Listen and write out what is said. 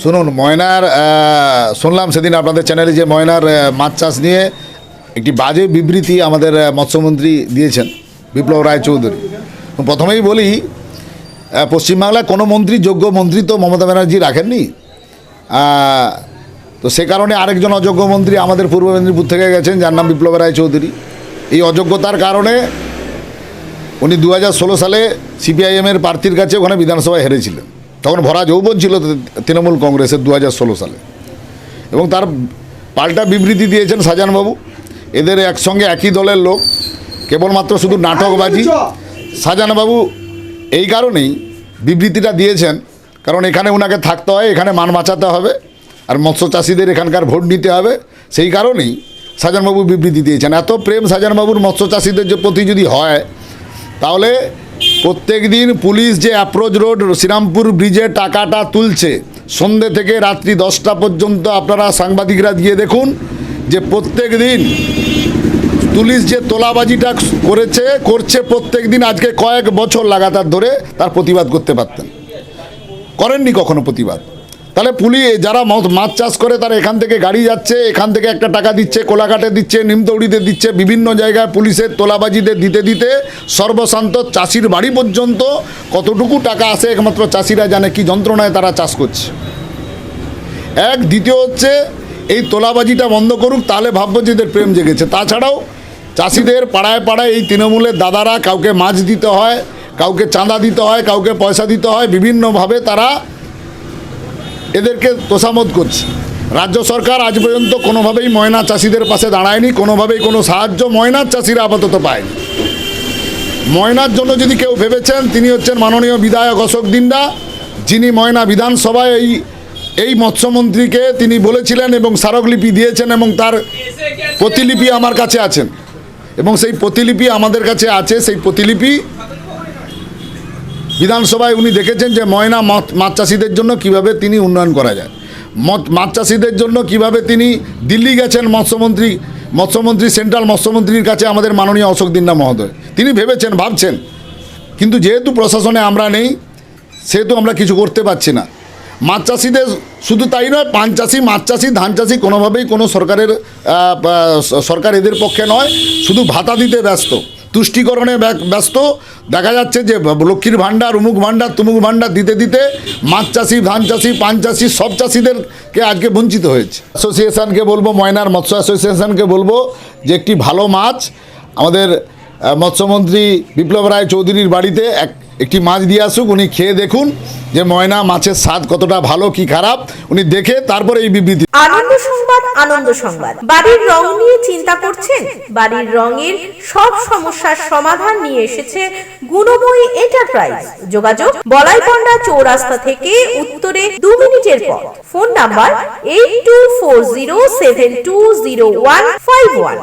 শুনুন, ময়নার শুনলাম সেদিন আপনাদের চ্যানেলে যে ময়নার মাছ চাষ নিয়ে একটি বাজে বিবৃতি আমাদের মৎস্যমন্ত্রী দিয়েছেন, বিপ্লব রায় চৌধুরী প্রথমেই বলি পশ্চিমবাংলায় কোনো মন্ত্রী, যোগ্য মন্ত্রী তো মমতা ব্যানার্জি রাখেননি। তো সে কারণে আরেকজন অযোগ্য মন্ত্রী আমাদের পূর্ব মেদিনীপুর থেকে গেছেন, যার নাম বিপ্লব রায় চৌধুরী এই অযোগ্যতার কারণে উনি দু হাজার ষোলো সালে সিপিআইএমের প্রার্থীর কাছে ওখানে বিধানসভায় হেরেছিলেন। তখন ভরা যৌবন ছিল তৃণমূল কংগ্রেসের দু হাজার ষোলো সালে। এবং তার পাল্টা বিবৃতি দিয়েছেন শাহজাহানবাবু এদের একসঙ্গে একই দলের লোক কেবলমাত্র শুধু নাটকবাজি। শাহজাহানবাবু এই কারণেই বিবৃতিটা দিয়েছেন কারণ এখানে ওনাকে থাকতে হয় এখানে মান বাঁচাতে হবে আর মৎস্য চাষিদের এখানকার ভোট নিতে হবে। সেই কারণেই শাহজাহানবাবু বিবৃতি দিয়েছেন। এত প্রেম শাহজাহানবাবুর মৎস্য চাষিদের যে প্রতি যদি হয় তাহলে প্রত্যেক দিন পুলিশ যে অ্যাপ্রোচ রোড শ্রীরামপুর ব্রিজে টাকাটা তুলছে। সন্ধ্যে থেকে রাত্রি দশটা পর্যন্ত আপনারা সাংবাদিকরা গিয়ে দেখুন যে প্রত্যেক দিন পুলিশ যে তোলাবাজিটা করেছে, করছে প্রত্যেক দিন আজকে কয়েক বছর লাগাতার ধরে তার প্রতিবাদ করতে পারতেন। করেননি কখনো প্রতিবাদ? তাহলে পুলিশ, যারা মাছ চাষ করে, তারা এখান থেকে গাড়ি যাচ্ছে, এখান থেকে একটা টাকা দিচ্ছে, কোলাঘাটে দিচ্ছে নিমতৌড়িতে দিচ্ছে, বিভিন্ন জায়গায় পুলিশের তোলাবাজিদের দিতে দিতে সর্বশান্ত চাষির বাড়ি পর্যন্ত কতটুকু টাকা আসে একমাত্র চাষিরা জানে, কি যন্ত্রণায় তারা চাষ করছে। এক, দ্বিতীয় হচ্ছে, এই তোলাবাজিটা বন্ধ করুক, তাহলে ভাববো যে এদের প্রেম জেগেছে। তাছাড়াও, চাষিদের পাড়ায় পাড়ায় এই তৃণমূলের দাদারা কাউকে মাছ দিতে হয়, কাউকে চাঁদা দিতে হয়, কাউকে পয়সা দিতে হয়, বিভিন্নভাবে তারা এদেরকে তোষামত করছে। রাজ্য সরকার আজ পর্যন্ত কোনোভাবেই ময়না চাষিদের পাশে দাঁড়ায়নি, কোনোভাবেই কোনো সাহায্য ময়নার চাষিরা আপাতত পায়নি। ময়নার জন্য যদি কেউ ভেবেছেন, তিনি হচ্ছেন মাননীয় বিধায়ক অশোক দিন্ডা যিনি ময়না বিধানসভায় এই এই মৎস্যমন্ত্রীকে তিনি বলেছিলেন এবং স্মারকলিপি দিয়েছেন এবং তার প্রতিলিপি আমার কাছে আছেন। এবং সেই প্রতিলিপি আমাদের কাছে আছে, সেই প্রতিলিপি বিধানসভায় উনি দেখেছেন যে ময়না মাছ চাষিদের জন্য কীভাবে তিনি উন্নয়ন করা যায়। মাছ চাষিদের জন্য কীভাবে তিনি দিল্লি গেছেন মৎস্যমন্ত্রী মৎস্যমন্ত্রী, সেন্ট্রাল মৎস্যমন্ত্রীর কাছে আমাদের মাননীয় অশোক দিন্না মহোদয়। তিনি ভেবেছেন, ভাবছেন। কিন্তু যেহেতু প্রশাসনে আমরা নেই, সেহেতু আমরা কিছু করতে পারছি না। মাছ চাষিদের শুধু তাই নয়, পান চাষি, মাছ চাষি, ধান চাষি কোনোভাবেই কোনো সরকারের সরকার এদের পক্ষে নয়, শুধু ভাতা দিতে ব্যস্ত। তুষ্টিকরণে ব্য- ব্যস্ত। দেখা যাচ্ছে যে লক্ষ্মীর ভাণ্ডার, উমুক ভাণ্ডার, তুমুক ভাণ্ডার দিতে দিতে মাছ চাষি, ধান চাষি, পান চাষি সব চাষিদেরকে আজকে বঞ্চিত হয়েছে। অ্যাসোসিয়েশনকে বলব, ময়নার মৎস্য অ্যাসোসিয়েশনকে বলব যে একটি ভালো মাছ আমাদের মৎস্যমন্ত্রী বিপ্লব রায় চৌধুরীর বাড়িতে এক একটি মাছ দিয়ে আসুক, উনি খেয়ে দেখুন যে ময়না মাছের স্বাদ কতটা ভালো, কি খারাপ। উনি দেখে তারপরে এই বিবৃতি আনন্দ সংবাদ আনন্দ সংবাদ। বাড়ির রং নিয়ে চিন্তা করছেন? বাড়ির রঙের সব সমস্যার সমাধান নিয়ে এসেছে গুণময়ী এন্টারপ্রাইজ যোগাযোগ, বলাইপন্ডা চৌরাস্তা থেকে উত্তরে দু মিনিটের পথ। Phone number eight two four zero seven two zero one five one